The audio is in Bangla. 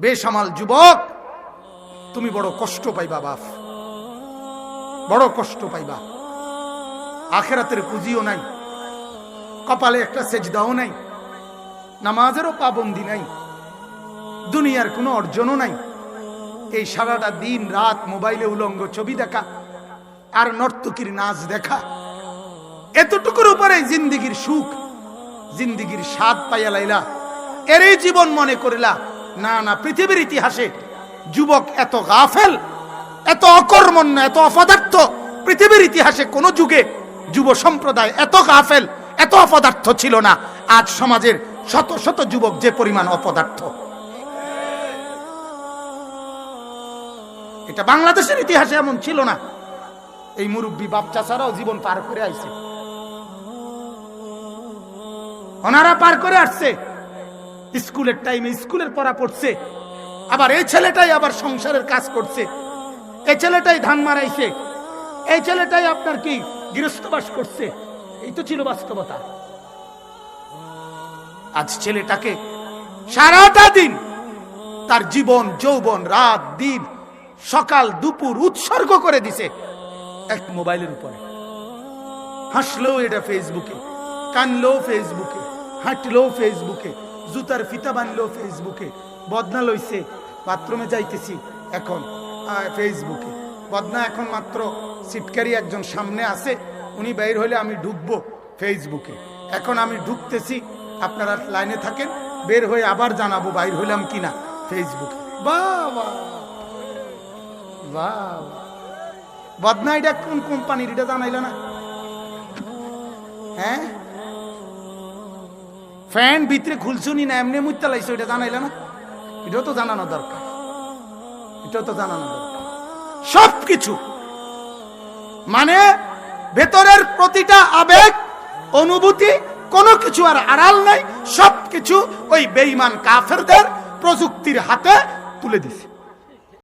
বেসামাল যুবক, তুমি বড় কষ্ট পাইবা বাপ। বড় কষ্ট পাইবা। আখেরাতের পুঁজিও নাই। কপালে একটা সেজদাও নাই। নামাজেরও পাবন্দি নাই। দুনিয়ার কোনো অর্জনও নাই। এই সারাটা দিন রাত মোবাইলে উলঙ্গ ছবি দেখা আর নর্তকীর নাচ দেখা। এতটুকুর উপরে জিন্দিগির সুখ, জিন্দিগির স্বাদ পাইয়া লাইলা। এরই জীবন মনে করিলা না না, পৃথিবীর ইতিহাসে যুবক এত গাফেল, এত অকর্মণ্য, এত অপদার্থ। পৃথিবীর ইতিহাসে কোন যুগে যুব সম্প্রদায় এত গাফেল, এত অপদার্থ ছিল না। আজ সমাজের শত শত যুবক যে পরিমাণ অপদার্থ। এটা বাংলাদেশের ইতিহাসে এমন ছিল না। এই মুরব্বী বাচ্চা ছাড়াও জীবন পার করে আইছে। ওনারা পার করে আসছে। স্কুলের টাইমে স্কুলের পড়া পড়ছে। আবার এই ছেলেটাই আবার সংসারের কাজ করছে। এই ছেলেটাই ধান মারাইছে। এই ছেলেটাই আপনার কি গৃহস্থবাস করছে? এই তো ছিল বাস্তবতা। আজ ছেলেটাকে সারাটা দিন তার জীবন, যৌবন, রাত, দিন, সকাল, দুপুর উৎসর্গ করে দিছে এক মোবাইলের উপরে। হাসলেও এটা ফেসবুকে কানলেও ফেসবুকে হাঁটলেও ফেসবুকে জুতার ফিতা বানলেও ফেসবুকে। বদনা লইছে। বাথরুমে যাইতেছি এখন। ফেসবুকে। বদনা এখন মাত্র সিটকারি একজন সামনে আছে। উনি বের হলে আমি ঢুকবো ফেসবুকে। এখন আমি ঢুকতেছি। আপনারা লাইনে থাকেন। বের হয়ে আবার জানাব বাইর হইলাম কিনা ফেসবুকে। বাবা বাহ। বদনা, এটা কোন কোম্পানির? এটা জানাইল না। হ্যাঁ? ফ্যান ভিতরে খুলছুনি না, এমনি মুইতে লাইছো, এটা জানাইলে না? এটাও তো জানানো দরকার। এটাও তো জানানো দরকার। সব কিছু মানে ভেতরের প্রতিটা আবেগ, অনুভূতি, কোনো কিছু আর আড়াল নাই সব কিছু ওই বেইমান কাফেরদের প্রযুক্তির হাতে তুলে দিছে।